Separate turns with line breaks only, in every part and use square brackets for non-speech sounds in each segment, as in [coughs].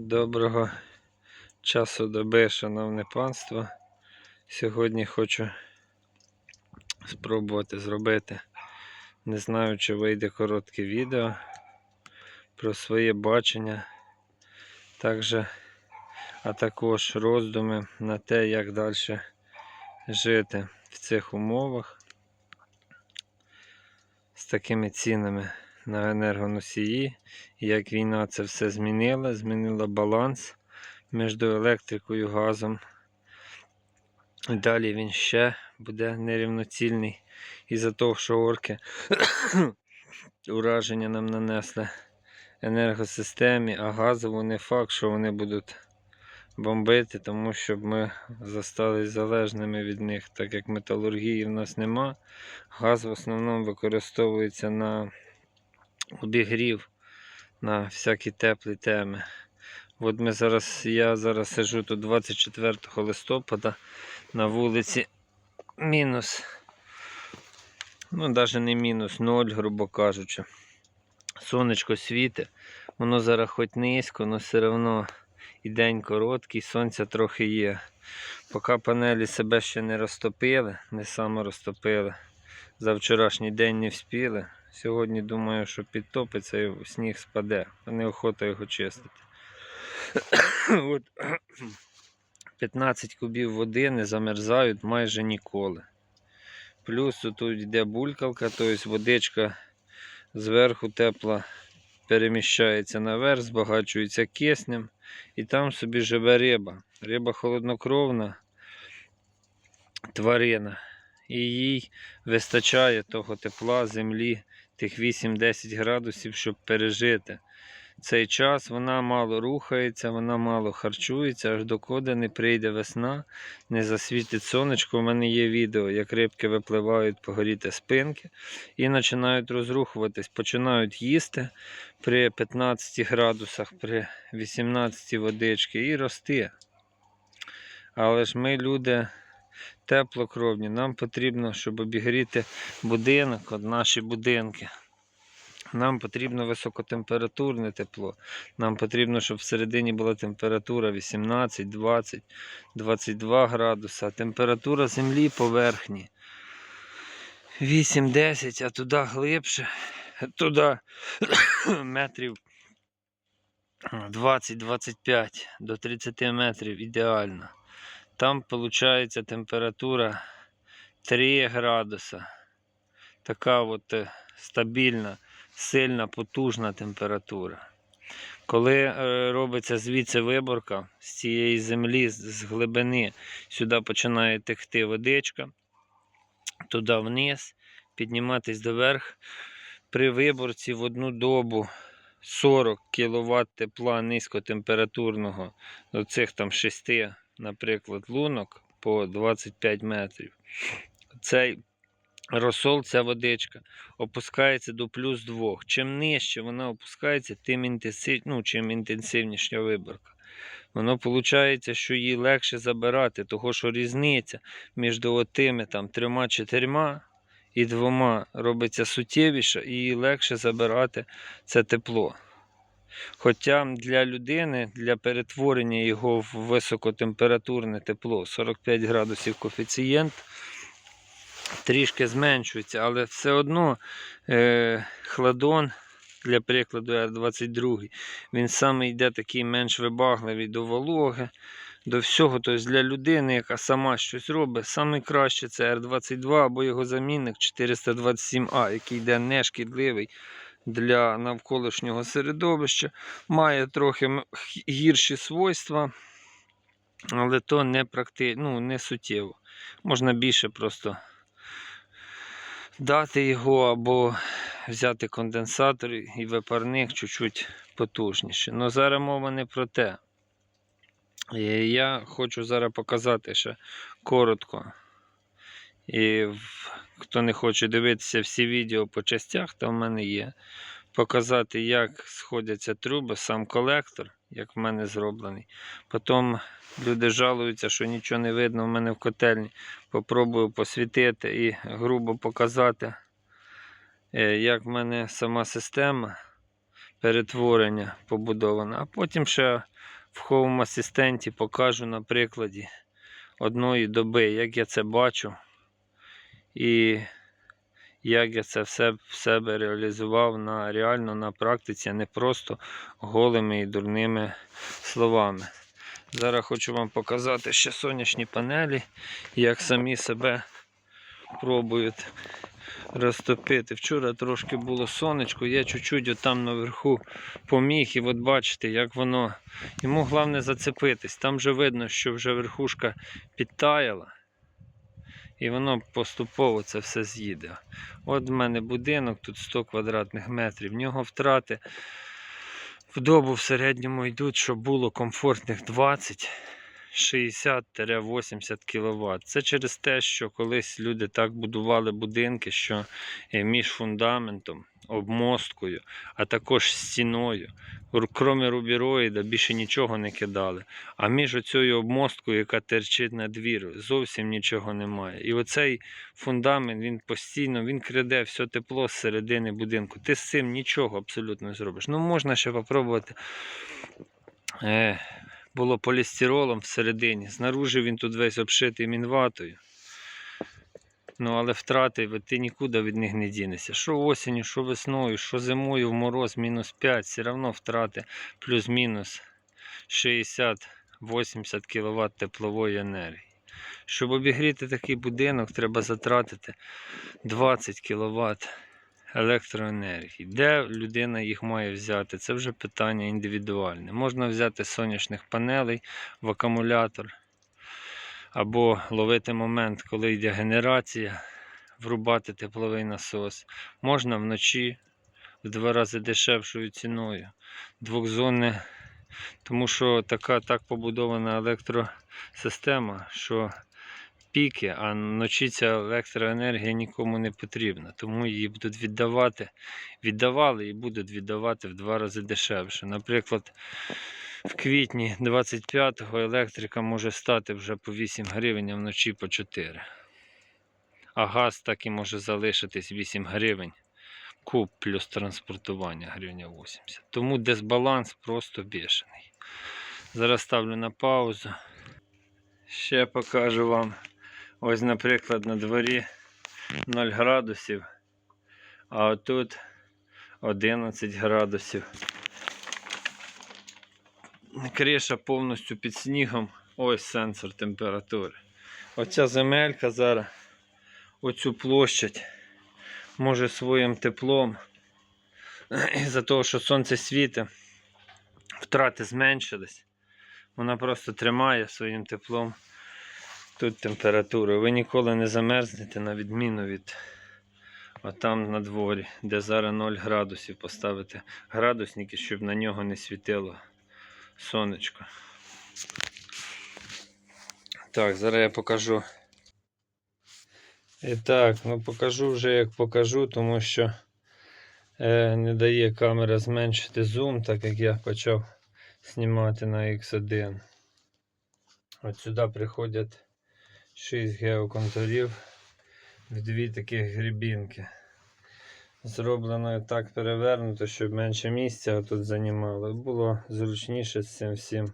Доброго часу доби, шановне панство. Сьогодні хочу спробувати зробити. Не знаю, чи вийде коротке відео про своє бачення, також, а також роздуми на те, як далі жити в цих умовах з такими цінами на енергоносії, як війна це все змінила, змінила баланс між електрикою і газом. Далі він ще буде нерівноцільний із-за того, що орки [coughs] ураження нам нанесли енергосистемі, а газову не факт, що вони будуть бомбити, тому щоб ми зостались залежними від них, так як металургії в нас нема. Газ в основному використовується на обігрів, на всякі теплі теми. От ми зараз, я зараз сижу тут 24 листопада на вулиці мінус. Ну, навіть не мінус, 0, грубо кажучи. Сонечко світить, воно зараз хоч низько, але все одно і день короткий, сонця трохи є. Поки панелі себе ще не розтопили, не саме розтопили. За вчорашній день не вспіли. Сьогодні думаю, що підтопиться і сніг спаде, а неохота його чистити. [coughs] От [coughs] 15 кубів води не замерзають майже ніколи. Плюс тут йде булькалка, тобто водичка зверху тепла переміщається наверх, збагачується киснем і там собі живе риба. Риба холоднокровна тварина. І їй вистачає того тепла землі, тих 8-10 градусів, щоб пережити. Цей час вона мало рухається, вона мало харчується, аж докуди не прийде весна, не засвітить сонечко. У мене є відео, як рибки випливають погоріти спинки і починають розрухуватись, починають їсти при 15 градусах, при 18 водички і рости. Але ж ми люди теплокровні, нам потрібно, щоб обігріти будинок, наші будинки. Нам потрібно високотемпературне тепло. Нам потрібно, щоб всередині була температура 18, 20, 22 градуса. Температура землі поверхні 8-10, а туди глибше, туди [coughs] метрів 20-25 до 30 метрів ідеально. Там виходить температура 3 градуса. Така от е, стабільна сильна, потужна температура. Коли е, робиться звідси виборка з цієї землі, з глибини, сюди починає текти водичка, туди вниз, підніматись доверх. При виборці в одну добу 40 кВт тепла низькотемпературного до цих там 6, наприклад, лунок по 25 метрів. Цей розсол, ця водичка, опускається до плюс 2. Чим нижче вона опускається, тим інтенсив... ну, чим інтенсивніша виборка. Воно виходить, що її легше забирати, того що різниця між тими трьома-чотирма і двома робиться суттєвіша і її легше забирати це тепло. Хоча для людини, для перетворення його в високотемпературне тепло 45 градусів коефіцієнт трішки зменшується, але все одно е, хладон, для прикладу, R22, він саме йде такий менш вибагливий до вологи, до всього. Тобто для людини, яка сама щось робить, саме краще це R22 або його замінник 427А, який йде нешкідливий. Для навколишнього середовища має трохи гірші свойства, але то не практи... ну, не суттєво. Можна більше просто дати його або взяти конденсатор і випарник чуть-чуть потужніше. Але зараз мова не про те. Я хочу зараз показати ще коротко. І хто не хоче дивитися всі відео по частях, то в мене є. Показати, як сходяться труби, сам колектор, як в мене зроблений. Потім люди жалуються, що нічого не видно в мене в котельні. Попробую посвітити і грубо показати, е, як в мене сама система перетворення побудоване. А потім ще в Home асистенті покажу на прикладі одної доби, як я це бачу і як я це все в себе реалізував на реально на практиці, а не просто голими і дурними словами. Зараз хочу вам показати ще сонячні панелі, як самі себе пробують розтопити. Вчора трошки було сонечко, я чуть-чуть отам наверху поміг, і от бачите, як воно. Йому головне зацепитись. Там вже видно, що вже верхушка підтаяла. І воно поступово це все з'їде. От в мене будинок, тут 100 квадратних метрів. В нього втрати в добу в середньому йдуть, щоб було комфортних 20. 60-80 кВт. Це через те, що колись люди так будували будинки, що е, між фундаментом, обмосткою, а також стіною, крім рубіроїда, більше нічого не кидали. А між оцією обмосткою, яка терчить на двір, зовсім нічого немає. І оцей фундамент він постійно він краде все тепло з середини будинку. Ти з цим нічого абсолютно не зробиш. Ну, можна ще попробувати. Було полістиролом всередині. Знаружи він тут весь обшитий мінватою. Ну, але втрати ти нікуди від них не дінешся. Що осінню, що весною, що зимою в мороз мінус 5, все одно втрати плюс-мінус 60-80 кВт теплової енергії. Щоб обігріти такий будинок, треба затратити 20 кВт електроенергії. Де людина їх має взяти? Це вже питання індивідуальне. Можна взяти сонячних панелей в акумулятор, або ловити момент, коли йде генерація, врубати тепловий насос. Можна вночі в два рази дешевшою ціною. Двохзонне, тому що така так побудована електросистема, що піки, а вночі ця електроенергія нікому не потрібна, тому її будуть віддавати, віддавали і будуть віддавати в два рази дешевше. Наприклад, в квітні 25-го електрика може стати вже по 8 гривень, а вночі по 4. А газ так і може залишитись 8 гривень. Куб плюс транспортування гривня 80. Тому дисбаланс просто бешений. Зараз ставлю на паузу. Ще покажу вам. Ось, наприклад, на дворі 0 градусів, а отут 11 градусів. Криша повністю під снігом. Ось сенсор температури. Оця земелька зараз оцю площадь може своїм теплом. Із-за того, що сонце світить, втрати зменшились. Вона просто тримає своїм теплом тут температуру. Ви ніколи не замерзнете на відміну від отам на дворі, де зараз 0 градусів поставити градусники, щоб на нього не світило сонечко. Так, зараз я покажу. І так, ну покажу вже як покажу, тому що е, не дає камера зменшити зум, так як я почав знімати на X1. От сюди приходять 6 геоконтурів в дві таких грібінки. Зроблено так перевернуто, щоб менше місця тут займало. Було зручніше з цим всім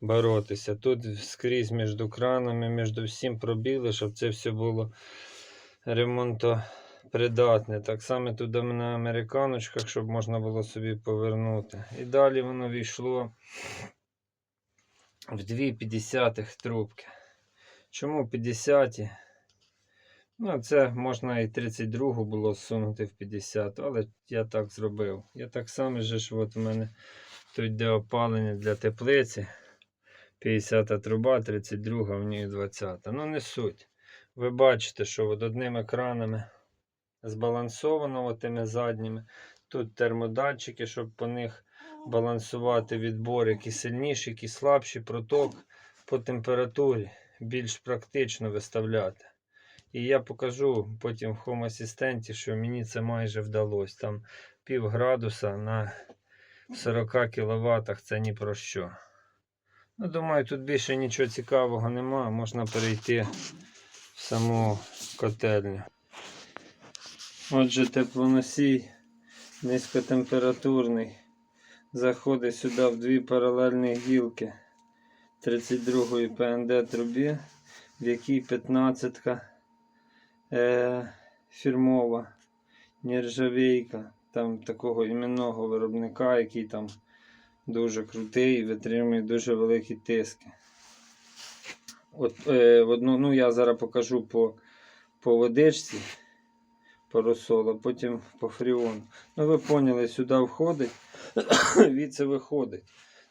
боротися. Тут скрізь між кранами, між всім пробіли, щоб це все було ремонтопридатне. Так само тут на американочках, щоб можна було собі повернути. І далі воно війшло в дві 50-х трубки. Чому 50? Ну, це можна і 32 було всунути в 50, але я так зробив. Я так само же ж, от у мене тут йде опалення для теплиці. 50 труба, 32, в ній 20. Ну, не суть. Ви бачите, що от одними екранами збалансовано тими задніми. Тут термодатчики, щоб по них балансувати відбор, які сильніші, які слабші, проток по температурі більш практично виставляти. І я покажу потім в Home асистенті, що мені це майже вдалося. Там пів градуса на 40 кВт це ні про що. Ну, думаю, тут більше нічого цікавого нема. Можна перейти в саму котельню. Отже, теплоносій низькотемпературний заходить сюди в дві паралельні гілки 32-ї ПНД трубі, в якій 15-ка е, фірмова нержавійка, там такого іменного виробника, який там дуже крутий і витримує дуже великі тиски. От, е, в одну, ну, я зараз покажу по, по водичці, по розсолу, потім по фріону. Ну, ви поняли, сюди входить, [coughs] звідси виходить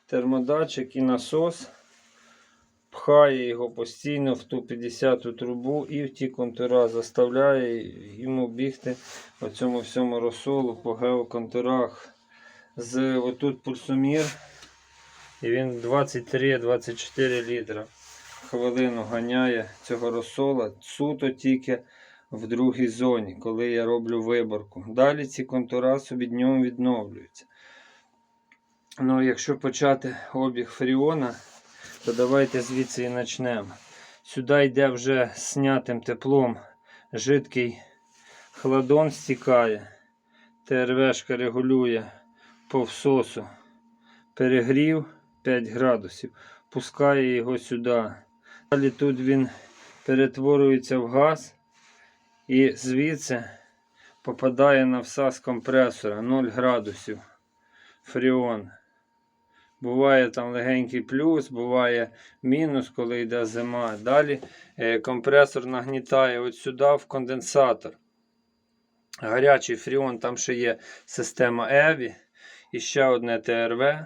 термодатчик і насос. Пхає його постійно в ту 50-ту трубу і в ті контура заставляє йому бігти по цьому всьому розсолу по геоконтурах. З отут пульсомір. І він 23-24 літра хвилину ганяє цього розсола суто тільки в другій зоні, коли я роблю виборку. Далі ці контура собі днем відновлюються. Ну, якщо почати обіг фріона, то давайте звідси і почнемо. Сюди йде вже снятим теплом жидкий хладон стікає. ТРВшка регулює по всосу перегрів 5 градусів, пускає його сюди. Далі тут він перетворюється в газ і звідси попадає на всас компресора 0 градусів фріон. Буває там легенький плюс, буває мінус, коли йде зима. Далі е, компресор нагнітає от сюди в конденсатор. Гарячий фріон, там ще є система EVI і ще одне ТРВ,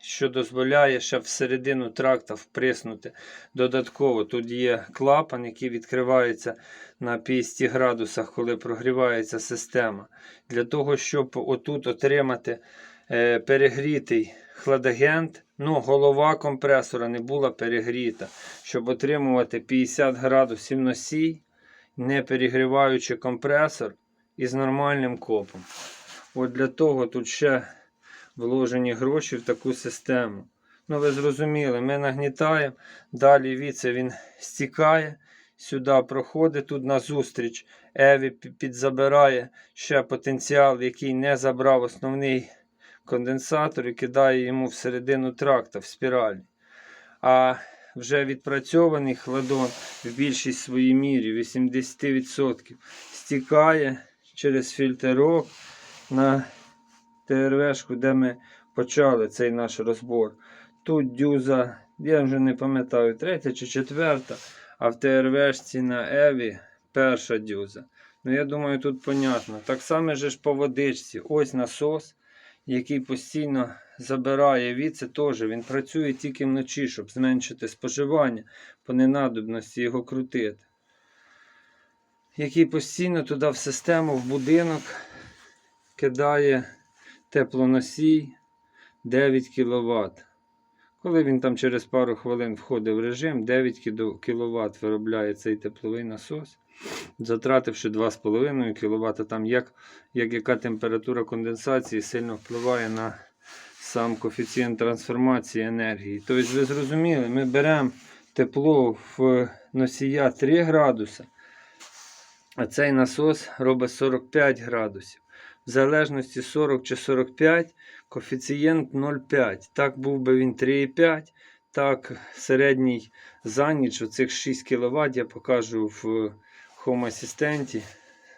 що дозволяє ще всередину тракта вприснути додатково. Тут є клапан, який відкривається на 50 градусах, коли прогрівається система. Для того, щоб отут отримати е, перегрітий хладагент, ну, голова компресора не була перегріта, щоб отримувати 50 градусів носій, не перегріваючи компресор із нормальним копом. От для того тут ще вложені гроші в таку систему. Ну, ви зрозуміли, ми нагнітаємо, далі віце він стікає, сюди проходить, тут назустріч. Еві підзабирає ще потенціал, який не забрав основний конденсатор і кидає йому всередину тракта в спіралі. А вже відпрацьований хладон в більшій своїй мірі 80% стікає через фільтрок на ТРВшку, де ми почали цей наш розбор. Тут дюза, я вже не пам'ятаю, третя чи четверта, а в ТРВшці на Еві перша дюза. Ну, я думаю, тут понятно. Так само ж по водичці. Ось насос, який постійно забирає від, це теж він працює тільки вночі, щоб зменшити споживання по ненадобності його крутити. Який постійно туди в систему, в будинок кидає теплоносій 9 кВт. Коли він там через пару хвилин входить в режим, 9 кВт виробляє цей тепловий насос, затративши 2,5 кВт, там як, як яка температура конденсації сильно впливає на сам коефіцієнт трансформації енергії. Тобто, ви зрозуміли, ми беремо тепло в носія 3 градуса, а цей насос робить 45 градусів. В залежності 40 чи 45, коефіцієнт 0,5. Так був би він 3,5. Так, середній за ніч, оцих 6 кВт я покажу в Home Assistant.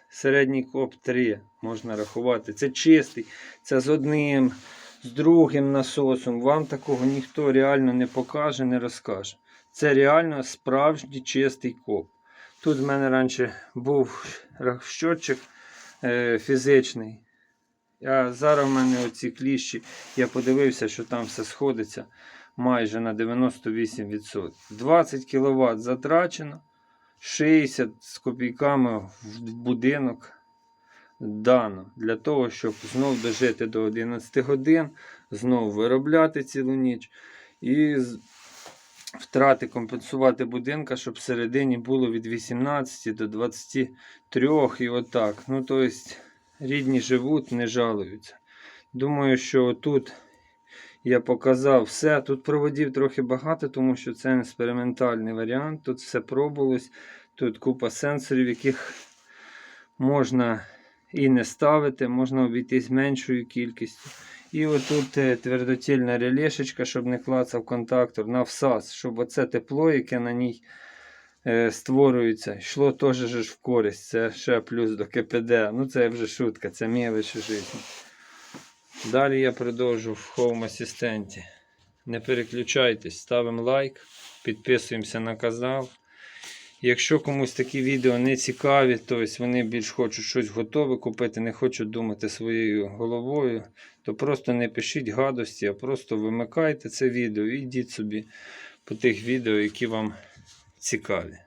Середній коп 3 можна рахувати. Це чистий, це з одним, з другим насосом. Вам такого ніхто реально не покаже, не розкаже. Це реально справжній чистий коп. Тут в мене раніше був щотчик е, фізичний. А зараз в мене оці кліщі, я подивився, що там все сходиться майже на 98%. 20 кВт затрачено, 60 з копійками в будинок дано. Для того, щоб знов дожити до 11 годин, знов виробляти цілу ніч. І втрати компенсувати будинка, щоб всередині було від 18 до 23 і отак. Ну, тобто, рідні живуть, не жалуються. Думаю, що тут я показав все. Тут проводів трохи багато, тому що це експериментальний варіант. Тут все пробувалось. Тут купа сенсорів, яких можна і не ставити, можна обійтись меншою кількістю. І отут е, твердотільна релешечка, щоб не клацав контактор, на всас, щоб оце тепло, яке на ній е, створюється, йшло теж в користь. Це ще плюс до КПД. Ну це вже шутка, це мелочі життя. Далі я продовжу в Home асистенті. Не переключайтесь, ставимо лайк, підписуємося на канал. Якщо комусь такі відео не цікаві, тобто вони більш хочуть щось готове купити, не хочуть думати своєю головою, то просто не пишіть гадості, а просто вимикайте це відео і йдіть собі по тих відео, які вам цікаві.